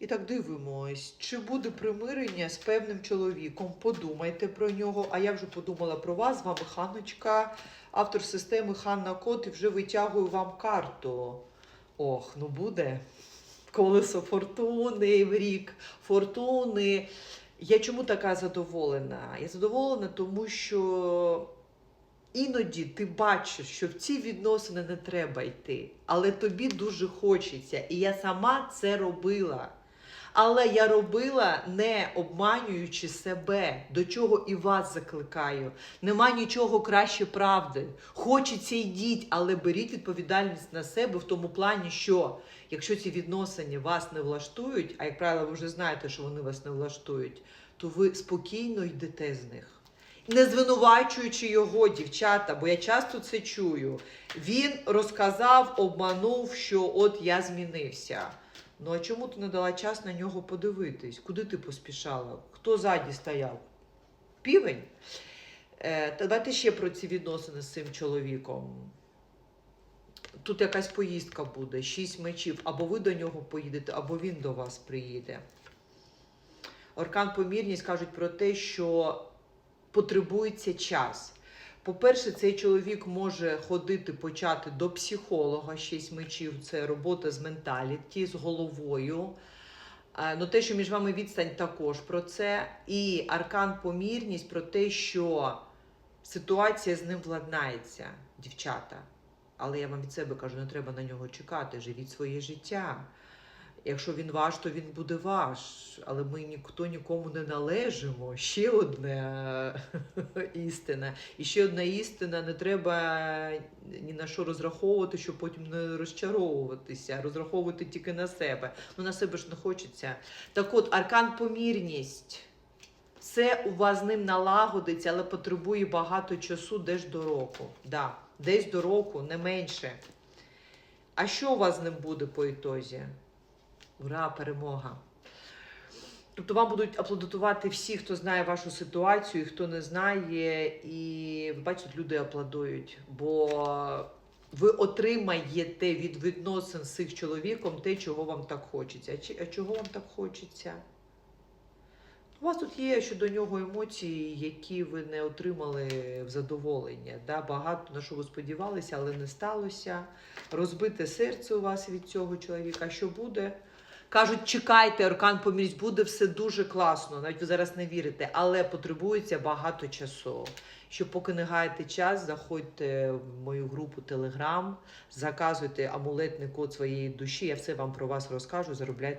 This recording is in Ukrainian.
І так дивимось, чи буде примирення з певним чоловіком. Подумайте про нього. А я вже подумала про вас. З вами Ханочка, автор системи Ханна Кот, і вже витягую вам карту. Ох, ну буде. Колесо фортуни в рік фортуни. Я чому така задоволена? Я задоволена, тому що іноді ти бачиш, що в ці відносини не треба йти, але тобі дуже хочеться. І я сама це робила. Але я робила не обманюючи себе, до чого і вас закликаю. Нема нічого краще правди. Хочеться йдіть, але беріть відповідальність на себе в тому плані, що якщо ці відносини вас не влаштують, а як правило, ви вже знаєте, що вони вас не влаштують, то ви спокійно йдете з них. Не звинувачуючи його, дівчата, бо я часто це чую. Він розказав, обманув, що от я змінився. Ну а чому ти не дала час на нього подивитись? Куди ти поспішала? Хто ззаді стояв? Півень? Е, давайте ще про ці відносини з цим чоловіком. Тут якась поїздка буде, шість мечів. Або ви до нього поїдете, або він до вас приїде. Оркан помірність кажуть про те, що потребується час. По-перше, цей чоловік може ходити почати до психолога, шість мечів це робота з менталіті, з головою. Е, Ну, те, що між вами відстань, також про це. І аркан помірність про те, що ситуація з ним владнається, дівчата. Але я вам від себе кажу, не треба на нього чекати, живіть своє життя. Якщо він ваш, то він буде ваш. Але ми ніхто нікому не належимо. Ще одна істина. І ще одна істина: не треба ні на що розраховувати, щоб потім не розчаровуватися, розраховувати тільки на себе. Ну на себе ж не хочеться. Так от, аркан помірність. Все у вас з ним налагодиться, але потребує багато часу, десь до року. Да, десь до року, не менше. А що у вас з ним буде по ітозі? Ура, перемога! Тобто вам будуть аплодувати всі, хто знає вашу ситуацію, хто не знає. І ви бачите, люди аплодують, бо ви отримаєте від відносин з цих чоловіком те, чого вам так хочеться. А чого вам так хочеться? У вас тут є щодо нього емоції, які ви не отримали в задоволення. Да? Багато на що ви сподівалися, але не сталося. Розбите серце у вас від цього чоловіка. Що буде? Кажуть, чекайте, Аркан помірність, буде все дуже класно. Навіть ви зараз не вірите, але потребується багато часу. Що поки не гаєте час, заходьте в мою групу Telegram, заказуйте амулетний код своєї душі. Я все вам про вас розкажу. Заробляйте.